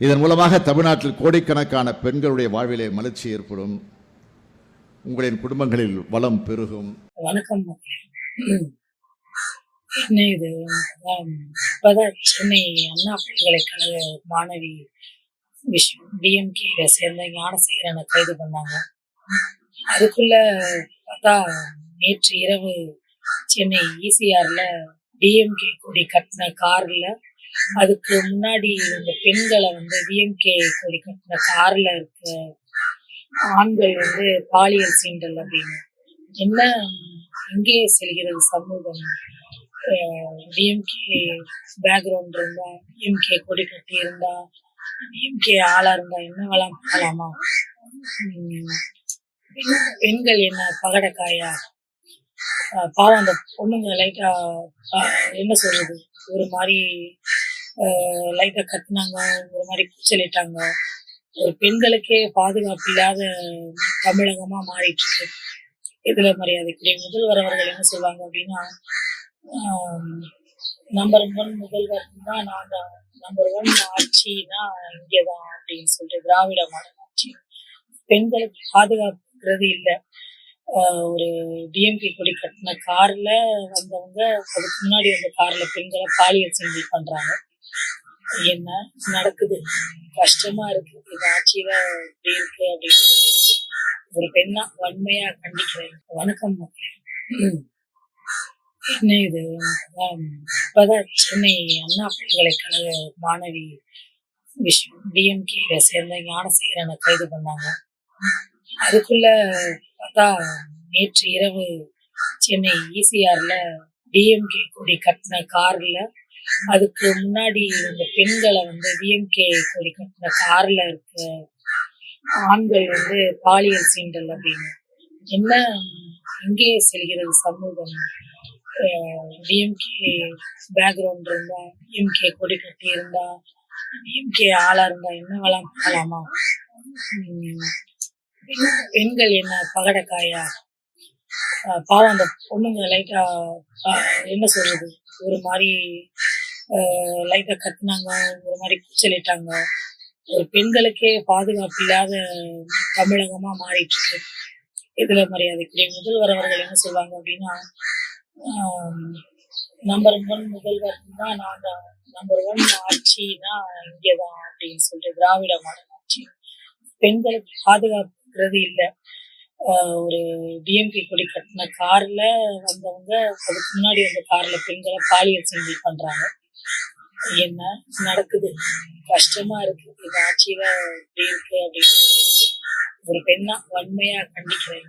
இதன் மூலமாக தமிழ்நாட்டில் கோடிக்கணக்கான பெண்களுடைய வாழ்விலே மலர்ச்சி ஏற்படும். உங்களின் குடும்பங்களில் வளம் பெருகும். வணக்கம் இது சென்னை அண்ணா பல்கலைக்கழக மாணவி விஷயம் டிஎம்கே சேர்ந்த ஞானசேகரனை கைது பண்ணாங்க. அதுக்குள்ள பார்த்தா நேற்று இரவு சென்னை ஈசிஆர்ல டிஎம்கே கொடி கட்டின கார்ல அதுக்கு முன்னாடி அந்த பெண்களை வந்து டிஎம்கே கொடி கட்டின கார்ல இருக்க ஆண்கள் வந்து பாலியல் சீண்டல் அப்படின்னு. என்ன எங்கே செல்கிறது சமூகம்? டிஎம்கே பேக்ரவுண்ட் இருந்தா டிஎம்கே கொடி கட்டி இருந்தா டிஎம்கே ஆளா இருந்தா என்ன வேலாம் பண்ணலாமா உம் பெண்கள் என்ன பகடக்காயா? அஹ் பாவம் அந்த பொண்ணுங்க லைட்டா என்ன சொல்றது? ஒரு மாதிரி லைட்டா கத்துனாங்க ஒரு மாதிரி கூச்சலிட்டாங்க ஒரு பெண்களுக்கே பாதுகாப்பு இல்லாத தமிழகமா மாறிட்டு இருக்கு இதுல மரியாதைக்குரிய முதல்வர் அவர்கள் என்ன சொல்லுவாங்க அப்படின்னா நம்பர் ஒன் முதல்வர் தான் நாங்க நம்பர் ஒன் ஆட்சினா இங்கேதான் அப்படின்னு சொல்லிட்டு திராவிட மாடல் ஆட்சி. பெண்களுக்கு பாதுகாப்புங்கிறது இல்லை. ஒரு டிஎம்கே கொடி கட்டின கார்ல வந்தவங்க அதுக்கு முன்னாடி வந்த கார்ல பெண்களை பாலியல் செஞ்சு பண்றாங்க. என்ன நடக்குது? கஷ்டமா இருக்கு. இது ஆட்சியில இப்படி இருக்கு அப்படின்னு. ஒரு பெண்ணா வன்மையா கண்டிக்கிறேன். வணக்கம் என்ன இது? இப்பதான் சென்னை அண்ணா பல்கலைக்கழக மாணவி விஷயம் டிஎம்கேல சேர்ந்த ஞானசேகரனை கைது பண்ணாங்க. அதுக்குள்ள பார்த்தா நேற்று இரவு சென்னை ஈசிஆர்ல டிஎம்கே கொடி கட்டின கார்ல அதுக்கு முன்னாடி இந்த பெண்களை வந்து டிஎம்கே கொடி கட்டின கார்ல இருக்க ஆண்கள் வந்து பாலியல் சீண்டல் அப்படின்னு. என்ன எங்கே செல்கிறது சமூகம்? டிஎம்கே பேக்ரவுண்ட் இருந்தா டிஎம்கே கொடி கட்டி இருந்தா டிஎம்கே ஆளா இருந்தா என்ன வேலாம் பண்ணலாமா? உம் பெண்கள் என்ன பகடக்காயா? அஹ் பாவம் அந்த பொண்ணுங்க லைட்டா என்ன சொல்றது? ஒரு மாதிரி லைட்டா கத்துனாங்க ஒரு மாதிரி கூச்சலிட்டாங்க. ஒரு பெண்களுக்கே பாதுகாப்பு இல்லாத தமிழகமா மாறிட்டு இருக்கு இதுல மரியாதைக்குரிய முதல்வர் அவர்கள் என்ன சொல்லுவாங்க அப்படின்னா நம்பர் ஒன் முதல்வர் தான் நான் நம்பர் ஒன் ஆட்சினா இங்கேதான் அப்படின்னு சொல்லிட்டு திராவிட மாடல் ஆட்சி. பெண்களுக்கு பாதுகாப்புறது இல்லை. ஒரு டிஎம்கே கொடி கட்டின கார்ல வந்தவங்க அதுக்கு முன்னாடி வந்த கார்ல பெண்களை பாலியல் செஞ்சு பண்றாங்க. என்ன நடக்குது? கஷ்டமா இருக்கு. இது ஆட்சியில இப்படி இருக்கு அப்படின்னு. ஒரு பெண்ணா வன்மையா கண்டிக்கிறேன்.